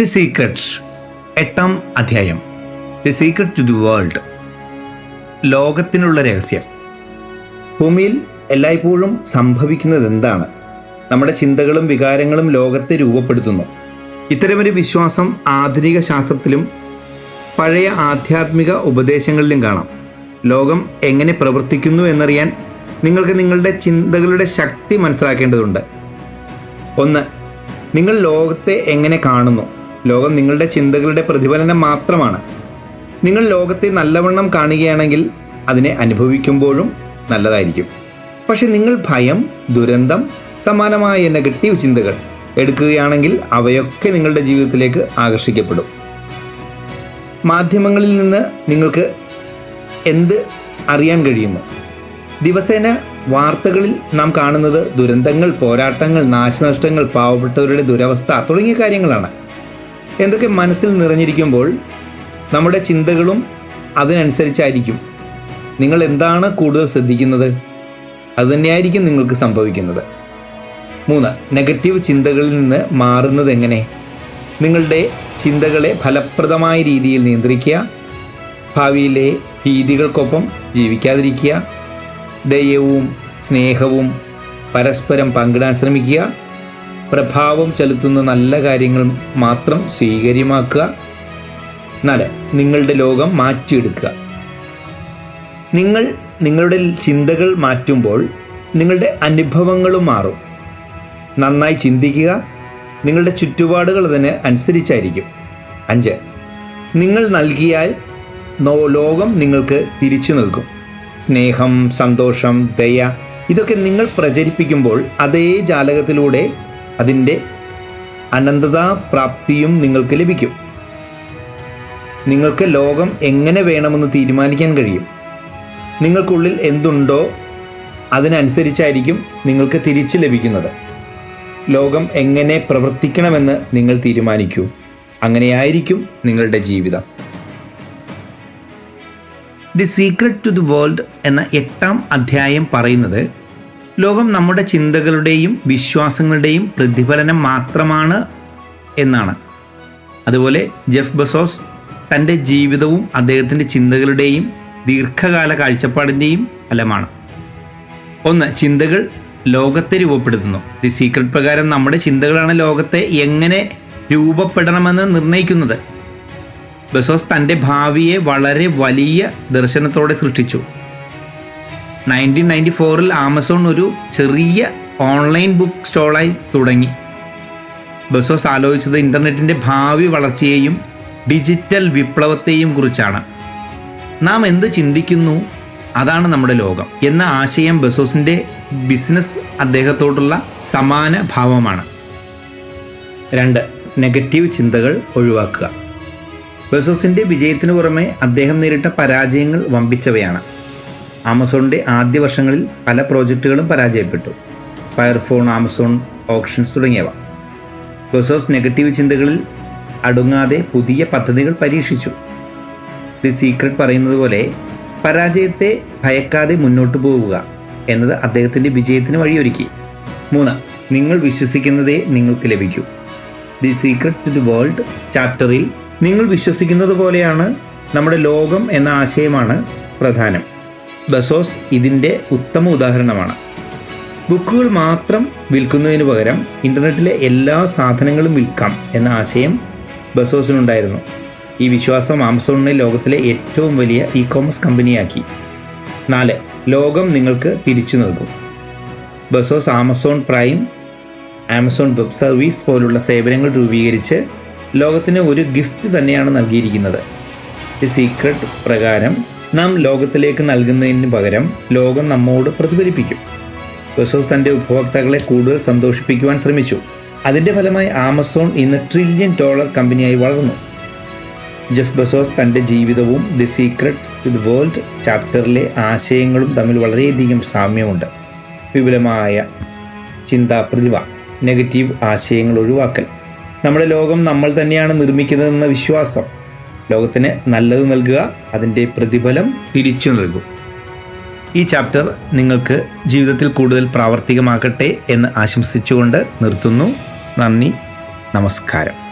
The secrets എട്ടാം അധ്യായം. The secret to the world. ലോകത്തിനുള്ള രഹസ്യം. ഭൂമിയിൽ എല്ലായ്പ്പോഴും സംഭവിക്കുന്നത് എന്താണ് നമ്മുടെ ചിന്തകളും വികാരങ്ങളും ലോകത്തെ രൂപപ്പെടുത്തുന്നു. ഇത്തരമൊരു വിശ്വാസം ആധുനിക ശാസ്ത്രത്തിലും പഴയ ആധ്യാത്മിക ഉപദേശങ്ങളിലും കാണാം. ലോകം എങ്ങനെ പ്രവർത്തിക്കുന്നു എന്നറിയാൻ നിങ്ങൾക്ക് നിങ്ങളുടെ ചിന്തകളുടെ ശക്തി മനസ്സിലാക്കേണ്ടതുണ്ട്. ഒന്ന് നിങ്ങൾ ലോകത്തെ എങ്ങനെ കാണുന്നു? ലോകം നിങ്ങളുടെ ചിന്തകളുടെ പ്രതിഫലനം മാത്രമാണ്. നിങ്ങൾ ലോകത്തെ നല്ലവണ്ണം കാണുകയാണെങ്കിൽ അതിനെ അനുഭവിക്കുമ്പോഴും നല്ലതായിരിക്കും. പക്ഷെ നിങ്ങൾ ഭയം ദുരന്തം സമാനമായ നെഗറ്റീവ് ചിന്തകൾ എടുക്കുകയാണെങ്കിൽ അവയൊക്കെ നിങ്ങളുടെ ജീവിതത്തിലേക്ക് ആകർഷിക്കപ്പെടും. മാധ്യമങ്ങളിൽ നിന്ന് നിങ്ങൾക്ക് എന്ത് അറിയാൻ കഴിയുന്നു? ദിവസേന വാർത്തകളിൽ നാം കാണുന്നത് ദുരന്തങ്ങൾ പോരാട്ടങ്ങൾ നാശനഷ്ടങ്ങൾ പാവപ്പെട്ടവരുടെ ദുരവസ്ഥ തുടങ്ങിയ കാര്യങ്ങളാണ്. എന്തൊക്കെ മനസ്സിൽ നിറഞ്ഞിരിക്കുമ്പോൾ നമ്മുടെ ചിന്തകളും അതിനനുസരിച്ചായിരിക്കും. നിങ്ങൾ എന്താണ് കൂടുതൽ ശ്രദ്ധിക്കുന്നത്? അതുതന്നെയായിരിക്കും നിങ്ങൾക്ക് സംഭവിക്കുന്നത്. മൂന്ന് നെഗറ്റീവ് ചിന്തകളിൽ നിന്ന് മാറുന്നത് എങ്ങനെ? നിങ്ങളുടെ ചിന്തകളെ ഫലപ്രദമായ രീതിയിൽ നിയന്ത്രിക്കുക ഭാവിയിലെ ഭീതികൾക്കൊപ്പം ജീവിക്കാതിരിക്കുക ദയവും സ്നേഹവും പരസ്പരം പങ്കിടാൻ ശ്രമിക്കുക പ്രഭാവം ചെലുത്തുന്ന നല്ല കാര്യങ്ങൾ മാത്രം സ്വീകാര്യമാക്കുക. നാല് നിങ്ങളുടെ ലോകം മാറ്റിയെടുക്കുക. നിങ്ങൾ നിങ്ങളുടെ ചിന്തകൾ മാറ്റുമ്പോൾ നിങ്ങളുടെ അനുഭവങ്ങളും മാറും. നന്നായി ചിന്തിക്കുക. നിങ്ങളുടെ ചുറ്റുപാടുകൾ അതിന് അനുസരിച്ചായിരിക്കും. അഞ്ച് നിങ്ങൾ നൽകിയാൽ ലോകം നിങ്ങൾക്ക് തിരിച്ചു നൽകും. സ്നേഹം സന്തോഷം ദയ ഇതൊക്കെ നിങ്ങൾ പ്രചരിപ്പിക്കുമ്പോൾ അതേ ജാലകത്തിലൂടെ അതിന്റെ അനന്തതാ പ്രാപ്തിയും നിങ്ങൾക്ക് ലഭിക്കും. നിങ്ങൾക്ക് ലോകം എങ്ങനെ വേണമെന്ന് തീരുമാനിക്കാൻ കഴിയും. നിങ്ങൾക്കുള്ളിൽ എന്തുണ്ടോ അതിനനുസരിച്ചായിരിക്കും നിങ്ങൾക്ക് തിരിച്ചു ലഭിക്കുന്നത്. ലോകം എങ്ങനെ പ്രവർത്തിക്കണമെന്ന് നിങ്ങൾ തീരുമാനിക്കൂ. അങ്ങനെയായിരിക്കും നിങ്ങളുടെ ജീവിതം. The secret to the world എന്ന എട്ടാം അധ്യായം പറയുന്നത് ലോകം നമ്മുടെ ചിന്തകളുടെയും വിശ്വാസങ്ങളുടെയും പ്രതിഫലനം മാത്രമാണ് എന്നാണ്. അതുപോലെ ജെഫ് ബസോസ് തന്റെ ജീവിതവും അദ്ദേഹത്തിന്റെ ചിന്തകളുടെയും ദീർഘകാല കാഴ്ചപ്പാടിന്റെയും ഫലമാണ്. ഒന്ന് ചിന്തകൾ ലോകത്തെ രൂപപ്പെടുത്തുന്നു. ദി സീക്രട്ട് പ്രകാരം നമ്മുടെ ചിന്തകളാണ് ലോകത്തെ എങ്ങനെ രൂപപ്പെടണമെന്ന് നിർണയിക്കുന്നത്. ബസോസ് തന്റെ ഭാവിയെ വളരെ വലിയ ദർശനത്തോടെ സൃഷ്ടിച്ചു. നയന്റീൻ നയന്റി ഫോറിൽ ആമസോൺ ഒരു ചെറിയ ഓൺലൈൻ ബുക്ക് സ്റ്റോളായി തുടങ്ങി. ബസോസ് ആലോചിച്ചത് ഇന്റർനെറ്റിന്റെ ഭാവി വളർച്ചയെയും ഡിജിറ്റൽ വിപ്ലവത്തെയും കുറിച്ചാണ്. നാം എന്ത് ചിന്തിക്കുന്നു? അതാണ് നമ്മുടെ ലോകം. എന്ന ആശയം ബസോസിന്റെ ബിസിനസ് അദ്ദേഹത്തോടുള്ള സമാന ഭാവമാണ്. രണ്ട് നെഗറ്റീവ് ചിന്തകൾ ഒഴിവാക്കുക. ബസോസിന്റെ വിജയത്തിന് പുറമെ അദ്ദേഹം നേരിട്ട പരാജയങ്ങൾ വമ്പിച്ചവയാണ്. ആമസോണിന്റെ ആദ്യ വർഷങ്ങളിൽ പല പ്രോജക്റ്റുകളും പരാജയപ്പെട്ടു. ഫയർഫോൺ ആമസോൺ ഓപ്ഷൻസ് തുടങ്ങിയവ. ബസോസ് നെഗറ്റീവ് ചിന്തകളിൽ അടുങ്ങാതെ പുതിയ പദ്ധതികൾ പരീക്ഷിച്ചു. ദി സീക്രട്ട് പറയുന്നത് പോലെ പരാജയത്തെ ഭയക്കാതെ മുന്നോട്ട് പോവുക എന്നത് അദ്ദേഹത്തിന്റെ വിജയത്തിന് വഴിയൊരുക്കി. മൂന്ന് നിങ്ങൾ വിശ്വസിക്കുന്നതേ നിങ്ങൾക്ക് ലഭിക്കൂ. The secret to the world ചാപ്റ്ററിൽ നിങ്ങൾ വിശ്വസിക്കുന്നത് പോലെയാണ് നമ്മുടെ ലോകം എന്ന ആശയമാണ് പ്രധാനം. ബസോസ് ഇതിന്റെ ഉത്തമ ഉദാഹരണമാണ്. ബുക്കുകൾ മാത്രം വിൽക്കുന്നതിന് പകരം ഇന്റർനെറ്റിലെ എല്ലാ സാധനങ്ങളും വിൽക്കാം എന്ന ആശയം ബസോസിനുണ്ടായിരുന്നു. ഈ വിശ്വാസം ആമസോണിനെ ലോകത്തിലെ ഏറ്റവും വലിയ ഇ കോമേഴ്സ് കമ്പനിയാക്കി. നാല് ലോകം നിങ്ങൾക്ക് തിരിച്ചു നൽകും. Bezos Amazon Prime Amazon web service പോലുള്ള സേവനങ്ങൾ രൂപീകരിച്ച് ലോകത്തിന് ഒരു ഗിഫ്റ്റ് തന്നെയാണ് നൽകിയിരിക്കുന്നത്. ദി സീക്രട്ട് പ്രകാരം നാം ലോകത്തിലേക്ക് നൽകുന്നതിന് പകരം ലോകം നമ്മോട് പ്രതിഫലിപ്പിക്കും. ബസോസ് തന്റെ ഉപഭോക്താക്കളെ കൂടുതൽ സന്തോഷിപ്പിക്കുവാൻ ശ്രമിച്ചു. അതിന്റെ ഫലമായി ആമസോൺ ഇന്ന് ട്രില്യൺ ഡോളർ കമ്പനിയായി വളർന്നു. ജെഫ് ബസോസ് തന്റെ ജീവിതവും the secret to the world ചാപ്റ്ററിലെ ആശയങ്ങളും തമ്മിൽ വളരെയധികം സാമ്യമുണ്ട്. വിപുലമായ ചിന്താ പ്രതിഭ നെഗറ്റീവ് ആശയങ്ങൾ ഒഴിവാക്കൽ. നമ്മുടെ ലോകം നമ്മൾ തന്നെയാണ് നിർമ്മിക്കുന്നതെന്ന വിശ്വാസം ലോകത്തിന് നല്ലത് നൽകുക അതിന്റെ പ്രതിഫലം തിരിച്ചു നൽകും. ഈ ചാപ്റ്റർ നിങ്ങൾക്ക് ജീവിതത്തിൽ കൂടുതൽ പ്രാവർത്തികമാക്കട്ടെ എന്ന് ആശംസിച്ചുകൊണ്ട് നിർത്തുന്നു. നന്ദി നമസ്കാരം.